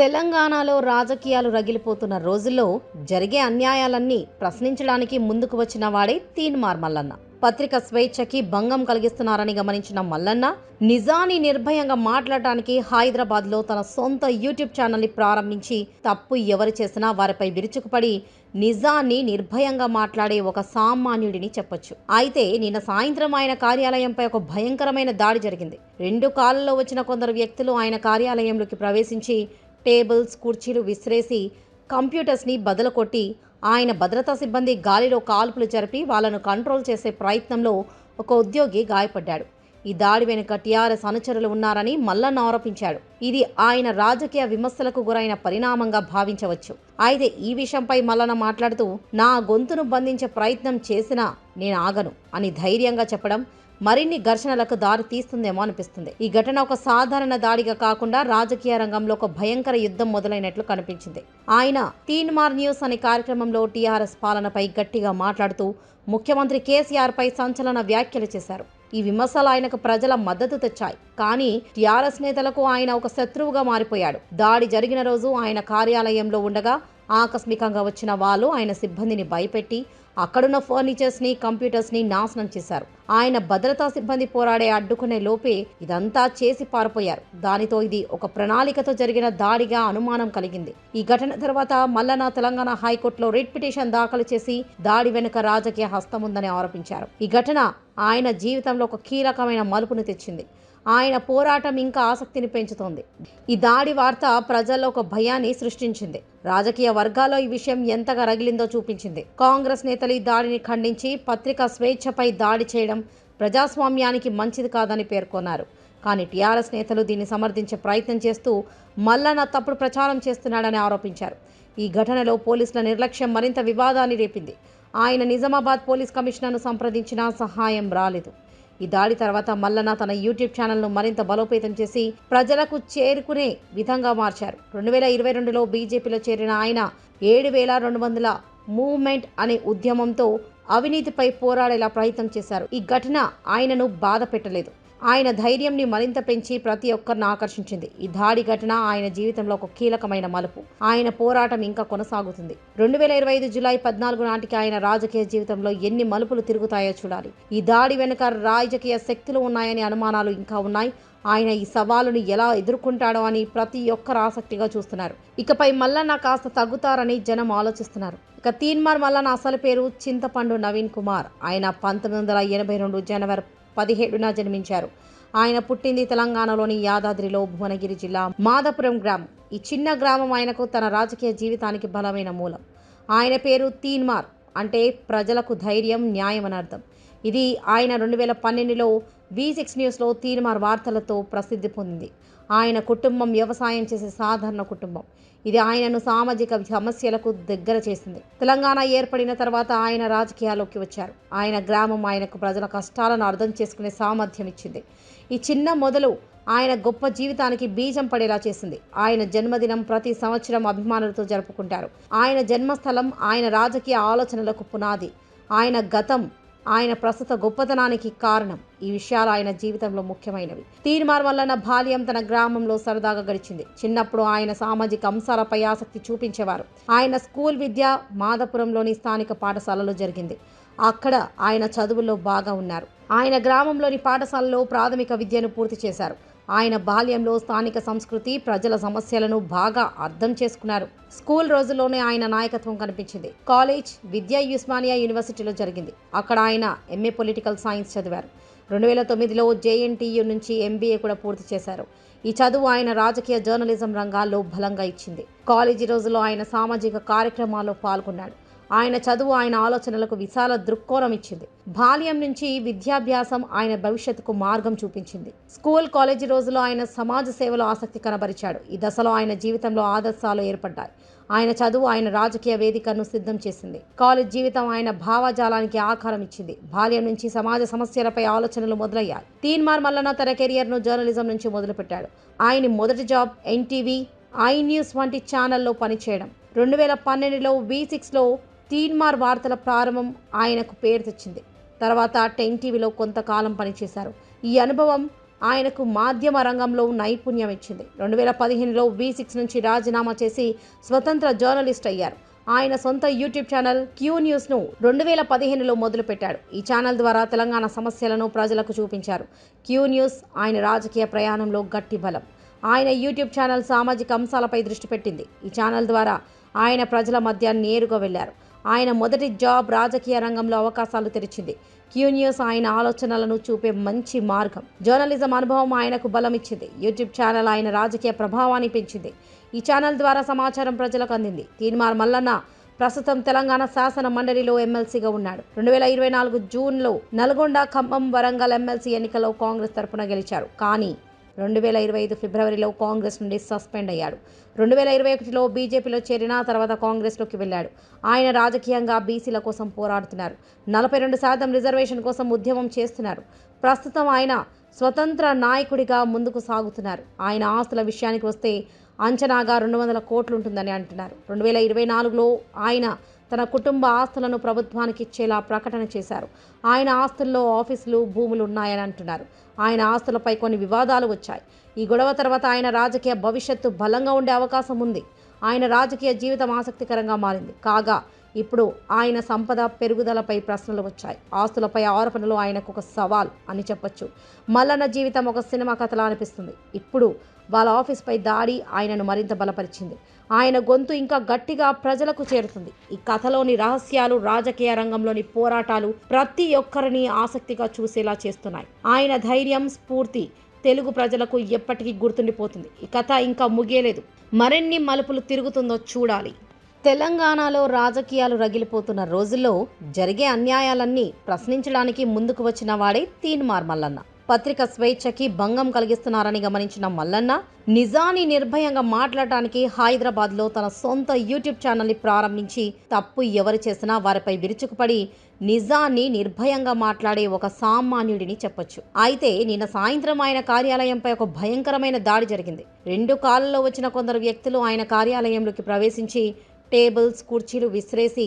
తెలంగాణలో రాజకీయాలు రగిలిపోతున్న రోజుల్లో జరిగే అన్యాయాలన్నీ ప్రశ్నించడానికి ముందుకు వచ్చిన వాడే తీన్మార్ మల్లన్న. పత్రిక స్వేచ్ఛకి భంగం కలిగిస్తున్నారని గమనించిన మల్లన్న నిజాన్ని నిర్భయంగా మాట్లాడటానికి హైదరాబాద్లో తన సొంత యూట్యూబ్ ఛానల్ని ప్రారంభించి తప్పు ఎవరు చేసినా వారిపై విరుచుకుపడి నిజాన్ని నిర్భయంగా మాట్లాడే ఒక సామాన్యుడిని చెప్పొచ్చు. అయితే నిన్న సాయంత్రం ఆయన కార్యాలయంపై ఒక భయంకరమైన దాడి జరిగింది. రెండు కాళ్ళలో వచ్చిన కొందరు వ్యక్తులు ఆయన కార్యాలయంలోకి ప్రవేశించి టేబుల్స్ కుర్చీలు విసిరేసి కంప్యూటర్స్ని బదలకొట్టి ఆయన భద్రతా సిబ్బంది గాలిలో కాల్పులు జరిపి వాళ్ళను కంట్రోల్ చేసే ప్రయత్నంలో ఒక ఉద్యోగి గాయపడ్డాడు. ఈ దాడి వెనుక టీఆర్ఎస్ అనుచరులు ఉన్నారని మల్లన్న ఆరోపించాడు. ఇది ఆయన రాజకీయ విమర్శలకు గురైన పరిణామంగా భావించవచ్చు. అయితే ఈ విషయంపై మల్లన్న మాట్లాడుతూ నా గొంతును బంధించే ప్రయత్నం చేసినా నేను ఆగను అని ధైర్యంగా చెప్పడం మరిన్ని ఘర్షణలకు దారి తీస్తుందేమో అనిపిస్తుంది. ఈ ఘటన ఒక సాధారణ దాడిగా కాకుండా రాజకీయ రంగంలో ఒక భయంకర యుద్ధం మొదలైనట్లు కనిపించింది. ఆయన తీన్మార్ న్యూస్ అనే కార్యక్రమంలో టీఆర్ఎస్ పాలనపై గట్టిగా మాట్లాడుతూ ముఖ్యమంత్రి కేసీఆర్ పై సంచలన వ్యాఖ్యలు చేశారు. ఈ విమర్శలు ఆయనకు ప్రజల మద్దతు తెచ్చాయి. కానీ టీఆర్ఎస్ నేతలకు ఆయన ఒక శత్రువుగా మారిపోయాడు. దాడి జరిగిన రోజు ఆయన కార్యాలయంలో ఉండగా ఆకస్మికంగా వచ్చిన వాళ్ళు ఆయన సిబ్బందిని భయపెట్టి అక్కడున్న ఫర్నిచర్స్ని కంప్యూటర్స్ని నాశనం చేశారు. ఆయన భద్రతా సిబ్బంది పోరాడే అడ్డుకునే లోపే ఇదంతా చేసి పారిపోయారు. దానితో ఇది ఒక ప్రణాళికతో జరిగిన దాడిగా అనుమానం కలిగింది. ఈ ఘటన తర్వాత మల్లన తెలంగాణ హైకోర్టులో రిట్ పిటిషన్ దాఖలు చేసి దాడి వెనుక రాజకీయ హస్తం ఉందని ఆరోపించారు. ఈ ఘటన ఆయన జీవితంలో ఒక కీలకమైన మలుపును తెచ్చింది. ఆయన పోరాటం ఇంకా ఆసక్తిని పెంచుతోంది. ఈ దాడి వార్త ప్రజల్లో ఒక భయాన్ని సృష్టించింది. రాజకీయ వర్గాల్లో ఈ విషయం ఎంతగా రగిలిందో చూపించింది. కాంగ్రెస్ నేతలు ఈ దాడిని ఖండించి పత్రికా స్వేచ్ఛపై దాడి చేయడం ప్రజాస్వామ్యానికి మంచిది కాదని పేర్కొన్నారు. కానీ టీఆర్ఎస్ నేతలు దీన్ని సమర్థించే ప్రయత్నం చేస్తూ మల్లన్న తప్పుడు ప్రచారం చేస్తున్నాడని ఆరోపించారు. ఈ ఘటనలో పోలీసుల నిర్లక్ష్యం మరింత వివాదాన్ని రేపింది. ఆయన నిజామాబాద్ పోలీస్ కమిషనర్ను సంప్రదించినా సహాయం రాలేదు. ఈ దాడి తర్వాత మల్లన తన యూట్యూబ్ ఛానల్ను మరింత బలోపేతం చేసి ప్రజలకు చేరుకునే విధంగా మార్చారు. రెండు వేల ఇరవై రెండులో బీజేపీలో చేరిన ఆయన ఏడు వేల రెండు వందల మూవ్మెంట్ అనే ఉద్యమంతో అవినీతిపై పోరాడేలా ప్రయత్నం చేశారు. ఈ ఘటన ఆయనను బాధ పెట్టలేదు. ఆయన ధైర్యంని మరింత పెంచి ప్రతి ఒక్కరిని ఆకర్షించింది. ఈ దాడి ఘటన ఆయన జీవితంలో ఒక కీలకమైన మలుపు. ఆయన పోరాటం ఇంకా కొనసాగుతుంది. రెండు వేల ఇరవై ఐదు జులై పద్నాలుగు నాటికి ఆయన రాజకీయ జీవితంలో ఎన్ని మలుపులు తిరుగుతాయో చూడాలి. ఈ దాడి వెనుక రాజకీయ శక్తులు ఉన్నాయని అనుమానాలు ఇంకా ఉన్నాయి. ఆయన ఈ సవాలును ఎలా ఎదుర్కొంటాడో అని ప్రతి ఒక్కరు ఆసక్తిగా చూస్తున్నారు. ఇకపై మల్లన్న కాస్త తగ్గుతారని జనం ఆలోచిస్తున్నారు. ఇక తీన్మార్ మల్లన్న అసలు పేరు చింతపండు నవీన్ కుమార్. ఆయన పంతొమ్మిది వందల ఎనభై రెండు జనవరి పదిహేడున జన్మించారు. ఆయన పుట్టింది తెలంగాణలోని యాదాద్రిలో భువనగిరి జిల్లా మాధపురం గ్రామం. ఈ చిన్న గ్రామం ఆయనకు తన రాజకీయ జీవితానికి బలమైన మూలం. ఆయన పేరు తీన్మార్ అంటే ప్రజలకు ధైర్యం న్యాయం అని అర్థం. ఇది ఆయన రెండు వేల పన్నెండులో వి సిక్స్ న్యూస్లో తీన్మార్ వార్తలతో ప్రసిద్ధి పొందింది. ఆయన కుటుంబం వ్యవసాయం చేసే సాధారణ కుటుంబం. ఇది ఆయనను సామాజిక సమస్యలకు దగ్గర చేసింది. తెలంగాణ ఏర్పడిన తర్వాత ఆయన రాజకీయాల్లోకి వచ్చారు. ఆయన గ్రామం ఆయనకు ప్రజల కష్టాలను అర్థం చేసుకునే సామర్థ్యం ఇచ్చింది. ఈ చిన్న మొదలు ఆయన గొప్ప జీవితానికి బీజం పడేలా చేసింది. ఆయన జన్మదినం ప్రతి సంవత్సరం అభిమానులతో జరుపుకుంటారు. ఆయన జన్మస్థలం ఆయన రాజకీయ ఆలోచనలకు పునాది. ఆయన గతం ఆయన ప్రస్తుత గొప్పతనానికి కారణం. ఈ విషయాలు ఆయన జీవితంలో ముఖ్యమైనవి. తీర్మార్ వల్లన బాల్యం తన గ్రామంలో సరదాగా గడిచింది. చిన్నప్పుడు ఆయన సామాజిక అంశాలపై ఆసక్తి చూపించేవారు. ఆయన స్కూల్ విద్య మాధపురంలోని స్థానిక పాఠశాలలో జరిగింది. అక్కడ ఆయన చదువుల్లో బాగా ఉన్నారు. ఆయన గ్రామంలోని పాఠశాలలో ప్రాథమిక విద్యను పూర్తి చేశారు. ఆయన బాల్యంలో స్థానిక సంస్కృతి ప్రజల సమస్యలను బాగా అర్థం చేసుకున్నారు. స్కూల్ రోజుల్లోనే ఆయన నాయకత్వం కనిపించింది. కాలేజ్ విద్యా ఉస్మానియా యూనివర్సిటీలో జరిగింది. అక్కడ ఆయన ఎంఏ పొలిటికల్ సైన్స్ చదివారు. రెండు వేల తొమ్మిదిలో జేఎన్టీయు నుంచి ఎంబీఏ కూడా పూర్తి చేశారు. ఈ చదువు ఆయన రాజకీయ జర్నలిజం రంగాల్లో బలంగా ఇచ్చింది. కాలేజీ రోజుల్లో ఆయన సామాజిక కార్యక్రమాల్లో పాల్గొన్నాడు. ఆయన చదువు ఆయన ఆలోచనలకు విశాల దృక్కోణం ఇచ్చింది. బాల్యం నుంచి విద్యాభ్యాసం ఆయన భవిష్యత్తుకు మార్గం చూపించింది. స్కూల్ కాలేజీ రోజుల్లో ఆయన సమాజ సేవలో ఆసక్తి కనబరిచాడు. ఈ దశలో ఆయన జీవితంలో ఆదర్శాలు ఏర్పడ్డాయి. ఆయన చదువు ఆయన రాజకీయ వేదికను సిద్ధం చేసింది. కాలేజ్ జీవితం ఆయన భావజాలానికి ఆకారం ఇచ్చింది. బాల్యం నుంచి సమాజ సమస్యలపై ఆలోచనలు మొదలయ్యాయి. తీన్మార్ మల్లన తన కెరియర్ను జర్నలిజం నుంచి మొదలుపెట్టాడు. ఆయన మొదటి జాబ్ ఎన్టీవీ ఐ న్యూస్ వంటి ఛానల్లో పనిచేయడం. రెండు వేల పన్నెండులో వి సిక్స్లో తీన్మార్ వార్తల ప్రారంభం ఆయనకు పేరు తెచ్చింది. తర్వాత టెన్ టీవీలో కొంతకాలం పనిచేశారు. ఈ అనుభవం ఆయనకు మాధ్యమ రంగంలో నైపుణ్యం ఇచ్చింది. రెండు వేల పదిహేనులో వి సిక్స్ నుంచి రాజీనామా చేసి స్వతంత్ర జర్నలిస్ట్ అయ్యారు. ఆయన సొంత యూట్యూబ్ ఛానల్ క్యూ న్యూస్ను రెండు వేల పదిహేనులో మొదలుపెట్టాడు. ఈ ఛానల్ ద్వారా తెలంగాణ సమస్యలను ప్రజలకు చూపించారు. క్యూ న్యూస్ ఆయన రాజకీయ ప్రయాణంలో గట్టి బలం. ఆయన యూట్యూబ్ ఛానల్ సామాజిక అంశాలపై దృష్టి పెట్టింది. ఈ ఛానల్ ద్వారా ఆయన ప్రజల మధ్య నేరుగా వెళ్ళారు. ఆయన మొదటి జాబ్ రాజకీయ రంగంలో అవకాశాలు తెరిచింది. క్యూ న్యూస్ ఆయన ఆలోచనలను చూపే మంచి మార్గం. జర్నలిజం అనుభవం ఆయనకు బలం ఇచ్చింది. యూట్యూబ్ ఛానల్ ఆయన రాజకీయ ప్రభావాన్ని పెంచింది. ఈ ఛానల్ ద్వారా సమాచారం ప్రజలకు అందింది. తీన్మార్ మల్లన్న ప్రస్తుతం తెలంగాణ శాసన మండలిలో ఎమ్మెల్సీగా ఉన్నాడు. రెండు వేల ఇరవై నాలుగు జూన్లో నల్గొండ ఖమ్మం వరంగల్ ఎమ్మెల్సీ ఎన్నికల్లో కాంగ్రెస్ తరఫున గెలిచారు. కానీ రెండు వేల ఇరవై ఐదు ఫిబ్రవరిలో కాంగ్రెస్ నుండి సస్పెండ్ అయ్యాడు. రెండు వేల ఇరవై ఒకటిలో బీజేపీలో చేరిన తర్వాత కాంగ్రెస్లోకి వెళ్ళాడు. ఆయన రాజకీయంగా బీసీల కోసం పోరాడుతున్నారు. నలభై రెండు శాతం రిజర్వేషన్ కోసం ఉద్యమం చేస్తున్నారు. ప్రస్తుతం ఆయన స్వతంత్ర నాయకుడిగా ముందుకు సాగుతున్నారు. ఆయన ఆస్తుల విషయానికి వస్తే అంచనాగా రెండు వందల కోట్లు ఉంటుందని అంటున్నారు. రెండు వేల ఇరవై నాలుగులో ఆయన తన కుటుంబ ఆస్తులను ప్రభుత్వానికి ఇచ్చేలా ప్రకటన చేశారు. ఆయన ఆస్తుల్లో ఆఫీసులు భూములు ఉన్నాయని అంటున్నారు. ఆయన ఆస్తులపై కొన్ని వివాదాలు వచ్చాయి. ఈ గొడవ తర్వాత ఆయన రాజకీయ భవిష్యత్తు బలంగా ఉండే అవకాశం ఉంది. ఆయన రాజకీయ జీవితం ఆసక్తికరంగా మారింది. కాగా ఇప్పుడు ఆయన సంపద పెరుగుదలపై ప్రశ్నలు వచ్చాయి. ఆస్తులపై ఆరోపణలు ఆయనకు ఒక సవాల్ అని చెప్పొచ్చు. మల్లన్న జీవితం ఒక సినిమా కథలా అనిపిస్తుంది. ఇప్పుడు వాళ్ళ ఆఫీస్పై దాడి ఆయనను మరింత బలపరిచింది. ఆయన గొంతు ఇంకా గట్టిగా ప్రజలకు చేరుతుంది. ఈ కథలోని రహస్యాలు రాజకీయ రంగంలోని పోరాటాలు ప్రతి ఒక్కరిని ఆసక్తిగా చూసేలా చేస్తున్నాయి. ఆయన ధైర్యం స్ఫూర్తి తెలుగు ప్రజలకు ఎప్పటికీ గుర్తుండిపోతుంది. ఈ కథ ఇంకా ముగియలేదు. మరిన్ని మలుపులు తిరుగుతుందో చూడాలి. తెలంగాణలో రాజకీయాలు రగిలిపోతున్న రోజుల్లో జరిగే అన్యాయాలన్నీ ప్రశ్నించడానికి ముందుకు వచ్చిన వాడే తీన్మార్ మల్లన్న. పత్రిక స్వేచ్ఛకి భంగం కలిగిస్తున్నారని గమనించిన మల్లన్న నిజాన్ని నిర్భయంగా మాట్లాడటానికి హైదరాబాద్లో తన సొంత యూట్యూబ్ ఛానల్ని ప్రారంభించి తప్పు ఎవరు చేసినా వారిపై విరుచుకుపడి నిజాన్ని నిర్భయంగా మాట్లాడే ఒక సామాన్యుడిని చెప్పొచ్చు. అయితే నిన్న సాయంత్రం ఆయన కార్యాలయంపై ఒక భయంకరమైన దాడి జరిగింది. రెండు కాళ్ళలో వచ్చిన కొందరు వ్యక్తులు ఆయన కార్యాలయంలోకి ప్రవేశించి టేబుల్స్ కుర్చీలు విసిరేసి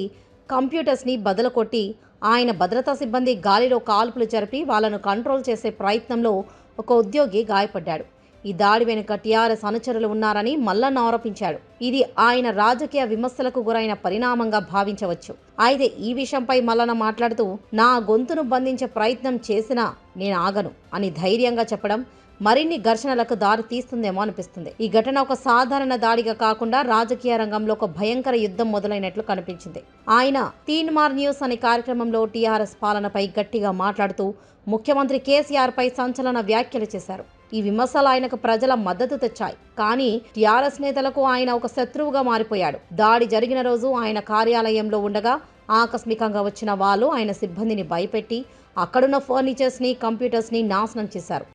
కంప్యూటర్స్ని బదలకొట్టి ఆయన భద్రతా సిబ్బంది గాలిలో కాల్పులు జరిపి వాళ్ళను కంట్రోల్ చేసే ప్రయత్నంలో ఒక ఉద్యోగి గాయపడ్డాడు. ఈ దాడి వెనుక టీఆర్ఎస్ అనుచరులు ఉన్నారని మల్లన్న ఆరోపించాడు. ఇది ఆయన రాజకీయ విమర్శలకు గురైన పరిణామంగా భావించవచ్చు. అయితే ఈ విషయంపై మల్లన మాట్లాడుతూ నా గొంతును బంధించే ప్రయత్నం చేసినా నేను ఆగను అని ధైర్యంగా చెప్పడం మరిన్ని ఘర్షణలకు దారి తీస్తుందేమో అనిపిస్తుంది. ఈ ఘటన ఒక సాధారణ దాడిగా కాకుండా రాజకీయ రంగంలో ఒక భయంకర యుద్ధం మొదలైనట్లు కనిపించింది. ఆయన తీన్మార్ న్యూస్ అనే కార్యక్రమంలో టీఆర్ఎస్ పాలనపై గట్టిగా మాట్లాడుతూ ముఖ్యమంత్రి కేసీఆర్ పై సంచలన వ్యాఖ్యలు చేశారు. ఈ విమర్శలు ఆయనకు ప్రజల మద్దతు తెచ్చాయి. కానీ టీఆర్ఎస్ నేతలకు ఆయన ఒక శత్రువుగా మారిపోయాడు. దాడి జరిగిన రోజు ఆయన కార్యాలయంలో ఉండగా ఆకస్మికంగా వచ్చిన వాళ్ళు ఆయన సిబ్బందిని భయపెట్టి అక్కడున్న ఫర్నిచర్స్ని కంప్యూటర్స్ని నాశనం చేశారు.